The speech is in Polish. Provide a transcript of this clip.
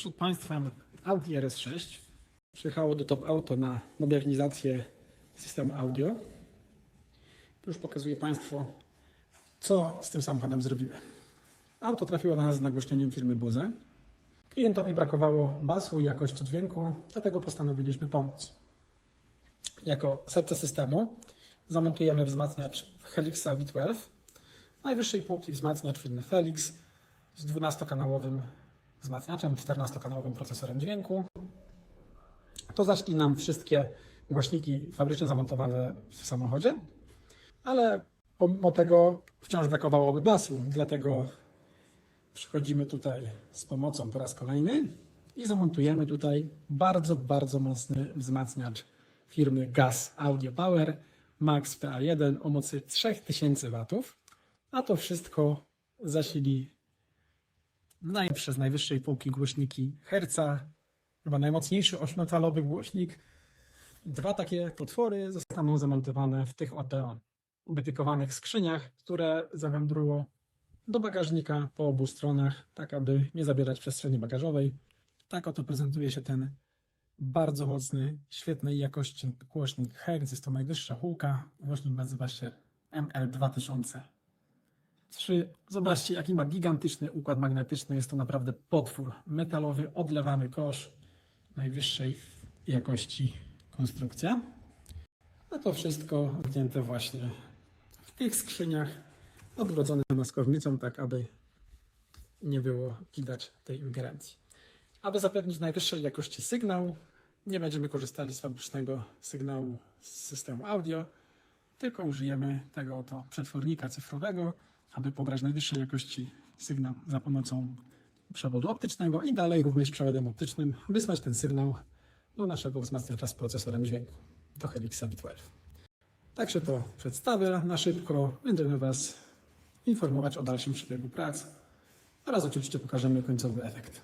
Przed Państwem Audi RS6. Przyjechało do Top Auto na modernizację systemu audio. Już pokazuję Państwu, co z tym samochodem zrobiły. Auto trafiło do nas z nagłośnieniem firmy Bose. Klientowi brakowało basu i jakości dźwięku, dlatego postanowiliśmy pomóc. Jako serce systemu zamontujemy wzmacniacz Helixa V12, najwyższej półki wzmacniacz firmy Felix z 12-kanałowym wzmacniaczem, 14-kanałowym procesorem dźwięku. To zacznie nam wszystkie głośniki fabrycznie zamontowane w samochodzie, ale pomimo tego wciąż brakowałoby basu, dlatego przychodzimy tutaj z pomocą po raz kolejny i zamontujemy tutaj bardzo, bardzo mocny wzmacniacz firmy Gas Audio Power Max PA1 o mocy 3000 W, a to wszystko zasili naj, przez najwyższej półki głośniki Herca, chyba najmocniejszy 8-calowy głośnik. Dwa takie potwory zostaną zamontowane w tych oto wytykowanych skrzyniach, które zawędrują do bagażnika po obu stronach, tak aby nie zabierać przestrzeni bagażowej. Tak oto prezentuje się ten bardzo mocny, świetnej jakości głośnik Hertz. Jest to najwyższa półka. Głośnik nazywa się ML2000. Trzy. Zobaczcie, jaki ma gigantyczny układ magnetyczny. Jest to naprawdę potwór metalowy, odlewany kosz najwyższej jakości konstrukcja. A to wszystko wzięte właśnie w tych skrzyniach, odgrodzone maskownicą, tak aby nie było widać tej ingerencji. Aby zapewnić najwyższej jakości sygnał, nie będziemy korzystali z fabrycznego sygnału z systemu audio, tylko użyjemy tego oto przetwornika cyfrowego, aby pobrać najwyższej jakości sygnał za pomocą przewodu optycznego i dalej również przewodem optycznym wysłać ten sygnał do naszego wzmacniacza z procesorem dźwięku, do Helixa V12. Także to przedstawię na szybko. Będziemy Was informować o dalszym przebiegu prac oraz oczywiście pokażemy końcowy efekt.